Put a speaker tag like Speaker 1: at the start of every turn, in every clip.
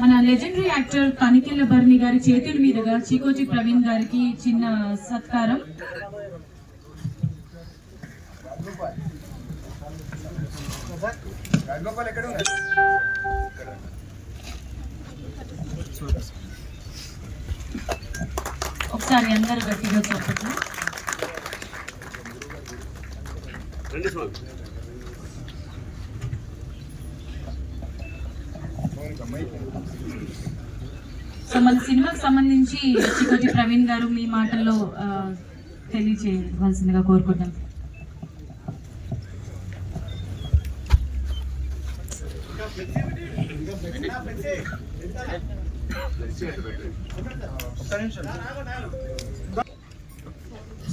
Speaker 1: మన legendary actor Tanikella Bharani గారి చేతుల మీదుగా చికోచి ప్రవీణ్ గారికి చిన్న సత్కారం. ఒకసారి అందరు గట్టిగా చెప్పట్లు సో మన సినిమాకి సంబంధించి చికోటి ప్రవీణ్ గారు మీ మాటల్లో ఆ, తెలియచేయవలసిందిగా కోరుకుంటాం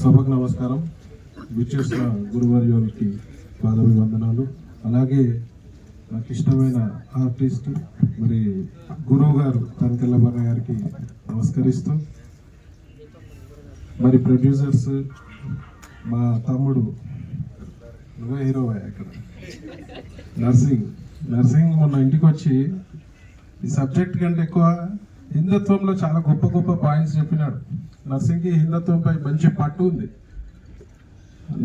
Speaker 2: సభకు నమస్కారం. విచ్చేసిన గురువర్యులకి పాదాభివందనాలు. అలాగే నాకు ఇష్టమైన ఆర్టిస్ట్ మరి గురువు గారు తనకెళ్ళబర్ణ గారికి నమస్కరిస్తూ మరి ప్రొడ్యూసర్స్ మా తమ్ముడు నువ్వే హీరో ఇక్కడ. నర్సింగ్. నర్సింగ్ మొన్న ఇంటికి వచ్చి ఈ సబ్జెక్ట్ కంటే ఎక్కువ హిందుత్వంలో చాలా గొప్ప గొప్ప పాయింట్స్ చెప్పినాడు. నర్సింగ్కి హిందుత్వంపై మంచి పట్టు ఉంది.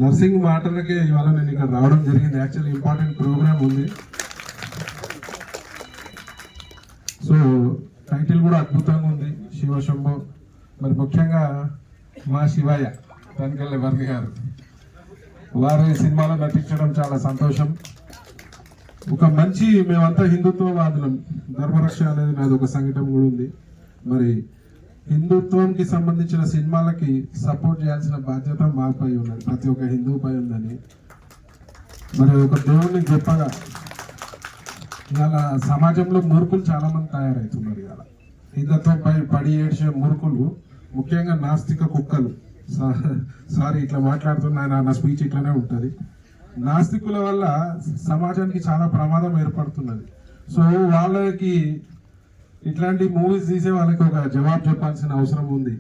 Speaker 2: నర్సింగ్ మాటలకే ఇవాళ నేను ఇక్కడ రావడం జరిగింది. యాక్చువల్ ఇంపార్టెంట్ ప్రోగ్రామ్ ఉంది. సో టైటిల్ కూడా అద్భుతంగా ఉంది. శివ శంభో. మరి ముఖ్యంగా మా శివయ్య తనకెళ్ళే వర్గ గారు. వారు ఈ సినిమాలో నటించడం చాలా సంతోషం. ఒక మంచి మేమంతా హిందుత్వవాదులం. ధర్మరక్ష అనేది నాది ఒక సంఘటన కూడా ఉంది. మరి హిందుత్వంకి సంబంధించిన సినిమాలకి సపోర్ట్ చేయాల్సిన బాధ్యత మాపై ఉన్నది. ప్రతి ఒక్క హిందువుపై ఉందని. మరి ఒక దేవుడిని గొప్పగా ఇవాళ సమాజంలో మూర్ఖులు చాలా మంది తయారవుతున్నారు ఇవాళ హిందుత్వంపై పడి ఏడ్చే మూర్ఖులు ముఖ్యంగా నాస్తిక కుక్కలు. సారీ ఇట్లా మాట్లాడుతున్నా నా స్పీచ్ ఇట్లానే ఉంటుంది. నాస్తికుల వల్ల సమాజానికి చాలా ప్రమాదం ఏర్పడుతున్నది. సో వాళ్ళకి ఇట్లాంటి మూవీస్ తీసే వాళ్ళకి ఒక జవాబు చెప్పాల్సిన అవసరం ఉంది.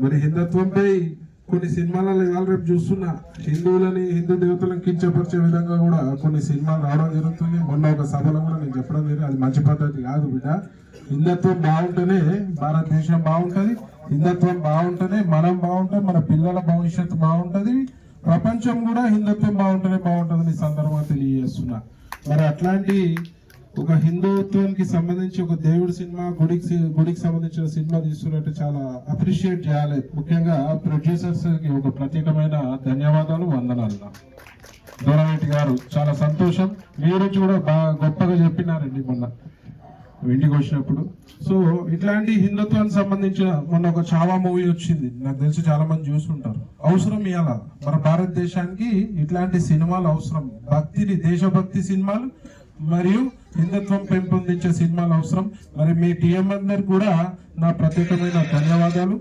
Speaker 2: మరి హిందుత్వంపై కొన్ని సినిమాలలో ఇవాళ రేపు చూస్తున్నా హిందువులని హిందూ దేవతలను కించపరిచే విధంగా కూడా కొన్ని సినిమాలు రావడం జరుగుతుంది. మొన్న ఒక సభలో కూడా నేను చెప్పడం జరిగింది. అది మంచి పద్ధతి కాదు బిడ్డ. హిందుత్వం బాగుంటేనే భారతదేశం బాగుంటుంది. హిందుత్వం బాగుంటేనే మనం బాగుంటాం మన పిల్లల భవిష్యత్తు బాగుంటుంది. ప్రపంచం కూడా హిందుత్వం బాగుంటేనే బాగుంటుంది ఈ సందర్భంగా తెలియజేస్తున్నా. మరి అట్లాంటి ఒక హిందుత్వానికి సంబంధించి ఒక దేవుడి సినిమా గుడికి గుడికి సంబంధించిన సినిమా తీస్తున్నట్టు చాలా అప్రిషియేట్ చేయాలి. ముఖ్యంగా ప్రొడ్యూసర్స్కి ఒక ప్రత్యేకమైన ధన్యవాదాలు వందనాలు. నాకు. గారు చాలా సంతోషం. మీరు కూడా బాగా గొప్పగా చెప్పినారండి మొన్న. ఇంటికి వచ్చినప్పుడు సో ఇట్లాంటి హిందుత్వానికి సంబంధించిన మొన్న ఒక చావా మూవీ వచ్చింది. నాకు తెలిసి చాలా మంది చూస్తుంటారు అవసరం ఇలా మన భారతదేశానికి ఇట్లాంటి సినిమాలు అవసరం. భక్తిని దేశభక్తి సినిమాలు మరియు హిందుత్వం పెంపొందించే సినిమాలు అవసరం. మరి మీ టీఎం అందరు కూడా నా ప్రత్యేకమైన ధన్యవాదాలు.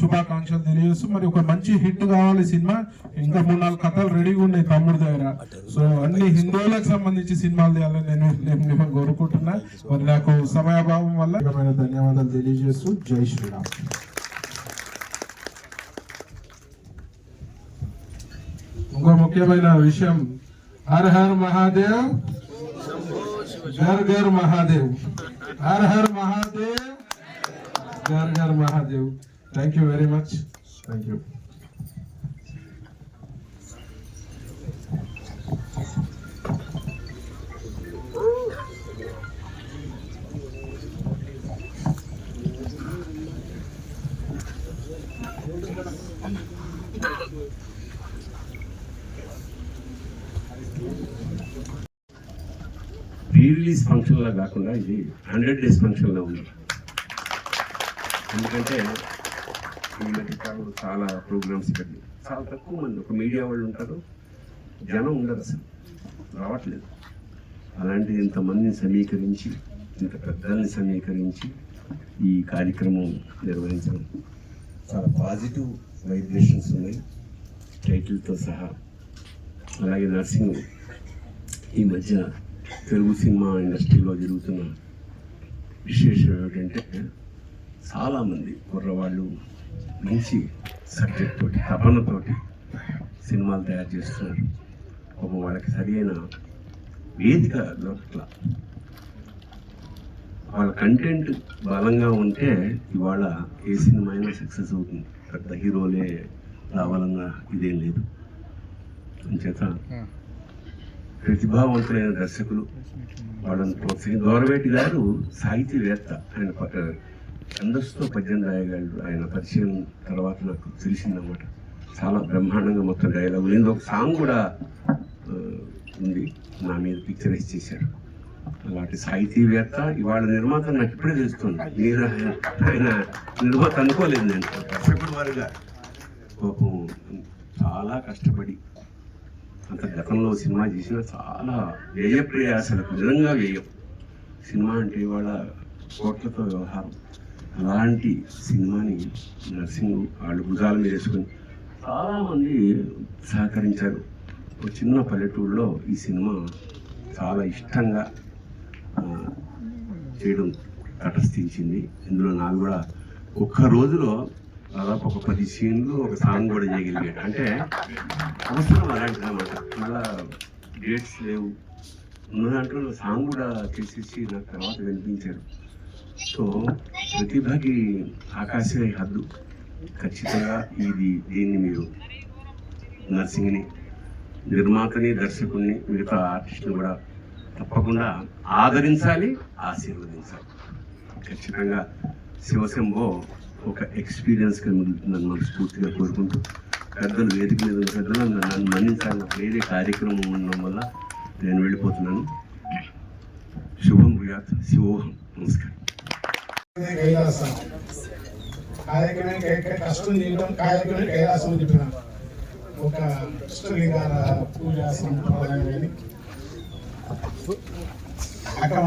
Speaker 2: శుభాకాంక్షలు తెలియజేస్తూ మరి ఒక మంచి హిట్ కావాలి సినిమా. ఇంకా మూడు నాలుగు కథలు రెడీగా ఉన్నాయి తమ్ముడు దగ్గర. సో అన్ని హిందువులకు సంబంధించి సినిమాలు తీయాలని నేను నేను కోరుకుంటున్నా. మరి నాకు సమయాభావం వల్ల ధన్యవాదాలు తెలియజేస్తూ జై శ్రీరామ్. ఇంకో ముఖ్యమైన విషయం. హర్ హర్ మహాదేవ్. घर घर महादेव, हर हर महादेव। घर घर Mahadev. Thank you very much thank you
Speaker 3: release ఫంక్షన్లా కాకుండా ఇది హండ్రెడ్ డేస్ ఫంక్షన్లో ఉంది. ఎందుకంటే ఈ మధ్యకాలంలో చాలా ప్రోగ్రామ్స్ ఇక్కడ చాలా తక్కువ మంది ఒక మీడియా వాళ్ళు ఉంటారు జనం ఉండరు అసలు రావట్లేదు. అలాంటిది ఇంతమందిని సమీకరించి ఇంత పెద్దల్ని సమీకరించి ఈ కార్యక్రమం నిర్వహించడం చాలా పాజిటివ్ వైబ్రేషన్స్ ఉన్నాయి. టైటిల్తో సహా అలాగే నర్సింగ్ ఈ మధ్య తెలుగు సినిమా ఇండస్ట్రీలో జరుగుతున్న విశేషం ఏమిటంటే చాలామంది కుర్రవాళ్ళు మంచి సబ్జెక్ట్ తోటి తపనతోటి సినిమాలు తయారు చేస్తున్నారు. ఒక వాళ్ళకి సరైన వేదిక దొరకట్లా. వాళ్ళ కంటెంట్ బలంగా ఉంటే ఇవాళ ఏ సినిమా అయినా సక్సెస్ అవుతుంది. పెద్ద హీరోలే రావాలన్న ఇదేం లేదు. అంచేత hmm. ప్రతిభావంతులైన దర్శకులు వాళ్ళని ప్రోత్సహి దోరవేటి గారు సాహితీవేత్త ఆయన ప- ఛందస్సుతో పద్యం రాయగలడు ఆయన పరిచయం తర్వాత నాకు తెలిసిందన్నమాట చాలా బ్రహ్మాండంగా మొత్తం డైలాగ్ లేదు ఒక సాంగ్ కూడా ఉంది. నా మీద పిక్చరైజ్ చేశారు. అలాంటి సాహితీవేత్త ఇవాళ నిర్మాత నాకు ఇప్పుడే తెలుస్తుంది. మీరు ఆయన- ఆయన నిర్మాత అనుకోలేదు నేను. దర్శకుడు వారుగా పాపం చాలా కష్టపడి అంత గతంలో సినిమా చేసిన చాలా వ్యయ ప్రయాసలకు నిజంగా వ్యయం సినిమా అంటే ఇవాళ కోట్లతో వ్యవహారం. అలాంటి సినిమాని నర్సింగ్ వాళ్ళు భుజాల మీద వేసుకొని చాలామంది సహకరించారు. ఒక చిన్న పల్లెటూరులో ఈ సినిమా చాలా ఇష్టంగా చేయడం తటస్థించింది. ఇందులో నాకు కూడా ఒక్క రోజులో దాదాపు ఒక పది సీన్లు ఒక సాంగ్ కూడా చేయగలిగాడు. అంటే అవసరం అలాంటిది అనమాట మళ్ళా డేట్స్ లేవు. ఉన్న దాంట్లో సాంగ్ కూడా చేసేసి నాకు తర్వాత వినిపించారు. సో ప్రతిభకి ఆకాశమే హద్దు. ఖచ్చితంగా ఇది దీన్ని మీరు నర్సింగ్ని నిర్మాతని దర్శకుని మిగతా ఆర్టిస్ట్ని కూడా తప్పకుండా ఆదరించాలి ఆశీర్వదించాలి. ఖచ్చితంగా శివశంభో ఒక ఎక్స్పీరియన్స్గా మిగులుతుందని మనస్ఫూర్తిగా కోరుకుంటూ పెద్దలు వేదిక మీద పెద్దలు నన్ను నన్ను మన్నించాలని వేరే కార్యక్రమం ఉండడం వల్ల నేను వెళ్ళిపోతున్నాను. శుభం భూయాత్ శివోహం. నమస్కారం.
Speaker 4: కష్టం చేయడం కార్యక్రమం కైలాసం అని చెప్పిన ఒక కృష్ణలింగాల పూజ సంప్రదాయం అక్కడ